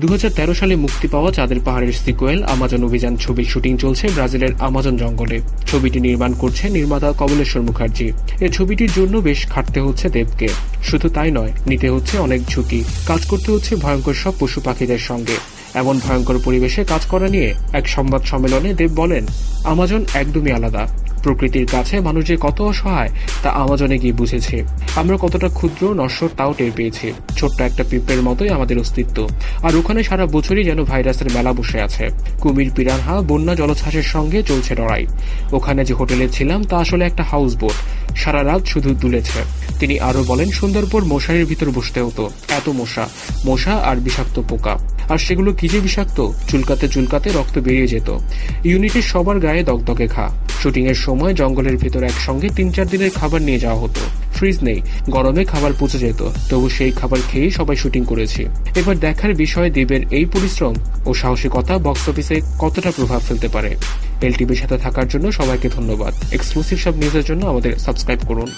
দু হাজার তেরো সালে মুক্তি পাওয়া চাঁদের পাহাড়ের সিকুয়েল আমাজন অভিযান ছবির শুটিং চলছে ব্রাজিলের আমাজন জঙ্গলে। ছবিটি নির্মাণ করছে নির্মাতা কমলেশ্বর মুখার্জি। এ ছবিটির জন্য বেশ খাটতে হচ্ছে দেবকে। শুধু তাই নয়, নিতে হচ্ছে অনেক ঝুঁকি। কাজ করতে হচ্ছে ভয়ঙ্কর সব পশু পাখিদের সঙ্গে। এমন ভয়ঙ্কর পরিবেশে কাজ করা নিয়ে এক সংবাদ সম্মেলনে দেব বলেন, আমাজন একদমই আলাদা। প্রকৃতির কাছে মানুষ যে কত অসহায়, তা আমাজনে গিয়ে বুঝেছে। আমরা কতটা ক্ষুদ্র, নশ্বর, তাও টের পেয়েছি। ছোট্ট একটা পিঁপড়ের মতোই আমাদের অস্তিত্ব। আর ওখানে সারা বছরই যেন ভাইরাসের মেলা বসে আছে। কুমির, পিরানহা, বন্যা, জলোচ্ছ্বাসের সঙ্গে চলছে লড়াই। ওখানে যে হোটেলে ছিলাম, তা আসলে একটা হাউস বোট। সারা রাত শুধু দুলেছে। তিনি আরও বলেন পর মশারির ভিতর বসতে হতো। এত মশা। মশা আর বিষাক্ত পোকা। আর সেগুলো কি যে বিষাক্ত? চুলকাতে চুলকাতে রক্ত বেরিয়ে যেত। ইউনিটের সবার গায়ে দগদগে খা শুটিং এর সময় জঙ্গলের ভেতর একসঙ্গে তিন চার দিনের খাবার নিয়ে যাওয়া হতো। ফ্রিজ নেই, গরমে খাবার পচে যেত, তবু সেই খাবার খেয়ে সবাই শুটিং করেছি। এবার দেখার বিষয় দেবের এই পরিশ্রম ও সাহসিকতা বক্স অফিসে কতটা প্রভাব ফেলতে পারে। এলটিভির সাথে থাকার জন্য সবাইকে ধন্যবাদ। এক্সক্লুসিভ সব নিউজের জন্য আমাদের সাবস্ক্রাইব করুন।